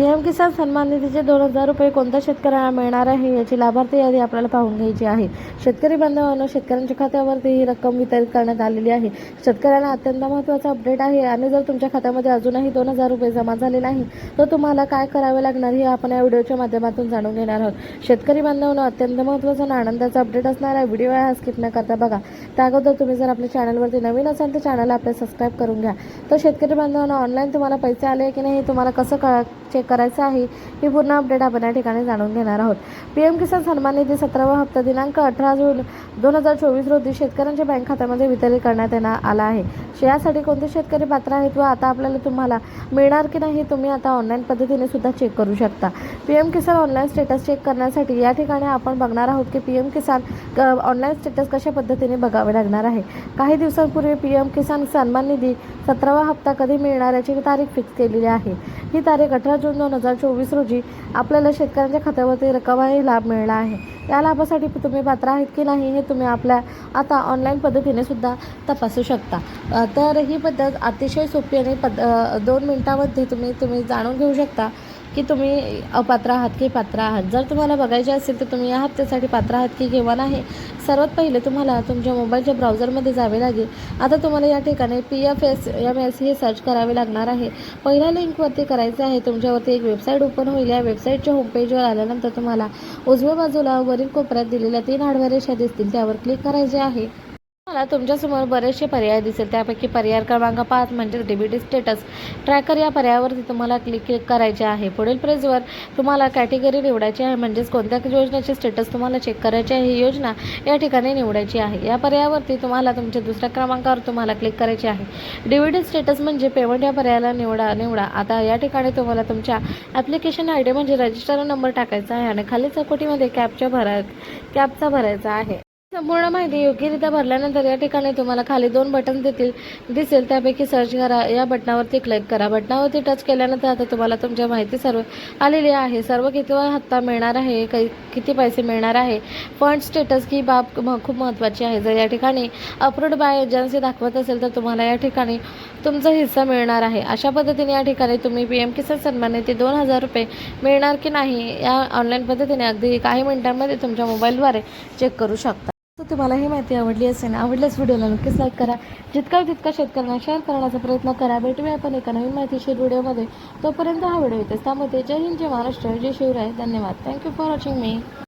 P M किसान सन्मान निधीचे दोन हजार रुपये कोणत्या शेतकऱ्यांना मिळणार आहे याची लाभार्थी यादी आपल्याला पाहून घ्यायची आहे. शेतकरी बांधवांना शेतकऱ्यांच्या खात्यावरती ही रक्कम वितरित करण्यात आलेली आहे. शेतकऱ्यांना अत्यंत महत्त्वाचा अपडेट आहे आणि जर तुमच्या खात्यामध्ये अजूनही दोन हजार रुपये जमा झाले नाही तर तुम्हाला काय करावे लागणार हे आपण या व्हिडिओच्या माध्यमातून जाणून घेणार आहोत. शेतकरी बांधवांना अत्यंत महत्त्वाचा आणि आनंदाचा अपडेट असणारा व्हिडिओ आहे हा स्किप न करता बघा. त्या अगोदर तुम्ही जर आपल्या चॅनलवरती नवीन असाल तर चॅनल आपल्या सबस्क्राईब करून घ्या. तर शेतकरी बांधवांना ऑनलाईन तुम्हाला पैसे आले की नाही हे तुम्हाला कसं कळ चेक करायचं आहे ही पूर्ण अपडेट आपण या ठिकाणी जाणून घेणार आहोत. पी एम किसान सन्मान निधी सतरावा हप्ता दिनांक अठरा जून दोन हजार चोवीस रोजी शेतकऱ्यांच्या बँक खात्यामध्ये वितरित करण्यात येणार आला आहे. यासाठी कोणते शेतकरी पात्र आहेत व आता आपल्याला तुम्हाला मिळणार की नाही तुम्ही आता ऑनलाईन पद्धतीने सुद्धा चेक करू शकता. P M Kisan online status check करण्यासाठी या ठिकाणी आपण बघणार आहोत की P M Kisan online status कशा पद्धतीने बघावे लागणार आहे. काही दिवसांपूर्वी पी एम किसान सन्मान निधी सतरावा हप्ता कधी मिळणार याची तारीख फिक्स केलेली आहे. ही तारीख अठरा जून दोन हजार चोवीस रोजी आपल्याला शेतकऱ्यांच्या खात्यावरती रकमाही लाभ मिळाला आहे. या लाभासाठी तुम्ही पात्र आहेत की नाही हे तुम्ही आपल्या आता ऑनलाईन पद्धतीने सुद्धा तपासू शकता. तर ही पद्धत अतिशय सोपी आणि पद दोन मिनटामध्ये तुम्ही तुम्ही जाणून घेऊ शकता. की तुम्ही अपात्र आहात की पात्र आहात. जर तुम्हाला बघायचे असेल तर तुम्ही या हप्त्यासाठी पात्र आहात की किंवा नाही. सर्वात पहिले तुम्हाला तुमच्या मोबाईलच्या ब्राउझरमध्ये जावे लागेल. आता तुम्हाला या ठिकाणी P F S M S हे सर्च करावे लागणार आहे. पहिल्या लिंकवरती करायचं आहे तुमच्यावरती एक वेबसाईट ओपन होईल. या वेबसाईटच्या होमपेजवर आल्यानंतर तुम्हाला उजव्या बाजूला वरील कोपऱ्यात दिलेल्या तीन आडव्या रेषा दिसतील. त्यावर क्लिक करायचे आहे. मला तुमच्यासमोर बरेचसे पर्याय दिसेल. त्यापैकी पर्याय क्रमांक पाच म्हणजे डीबीटी स्टेटस ट्रॅकर या पर्यायावरती तुम्हाला क्लिक क्लिक करायचे आहे. पुढील प्रेजवर तुम्हाला कॅटेगरी निवडायची आहे. म्हणजेच कोणत्या योजनेचे स्टेटस तुम्हाला चेक करायचे आहे ही योजना या ठिकाणी निवडायची आहे. या पर्यायावरती तुम्हाला तुमच्या दुसऱ्या क्रमांकावर तुम्हाला क्लिक करायचे आहे. डीबीटी स्टेटस म्हणजे पेमेंट या पर्यायाला निवडा निवडा. आता या ठिकाणी तुम्हाला तुमच्या ॲप्लिकेशन आय डी म्हणजे रजिस्टर नंबर टाकायचा आहे आणि खाली चौकटीमध्ये कॅबच्या भरा कॅबचा भरायचा आहे. संपूर्ण माहिती योग्यरित्या भरल्यानंतर या ठिकाणी तुम्हाला खाली दोन बटन देतील दिसेल. त्यापैकी सर्च करा या बटनावरती क्लिक करा. बटनावरती टच केल्यानंतर आता तुम्हाला तुमच्या माहिती सर्व आलेली आहे. सर्व किती हप्ता मिळणार आहे काही किती पैसे मिळणार आहे? फंड स्टेटस ही बाब म- खूप महत्त्वाची आहे. जर या ठिकाणी अप्रूव्ड बाय एजन्सी दाखवत असेल तर तुम्हाला या ठिकाणी तुमचा हिस्सा मिळणार आहे. अशा पद्धतीने या ठिकाणी तुम्ही पी एम किसान सन्मान निधी दोन हजार रुपये मिळणार की नाही या ऑनलाईन पद्धतीने अगदी काही मिनिटांमध्ये तुमच्या मोबाईलद्वारे चेक करू शकता. तुम्हाला ही माहिती आवडली असेल आवडल्यास व्हिडिओला नक्कीच लाईक करा. जितका तितका शेतकऱ्यांना शेअर करण्याचा प्रयत्न करा. भेटूया आपण एका नवीन माहितीशीर व्हिडिओमध्ये. तोपर्यंत हा व्हिडिओ येतेच त्यामध्ये जय हिंद जय महाराष्ट्र जय शिवराय. धन्यवाद. Thank you for watching me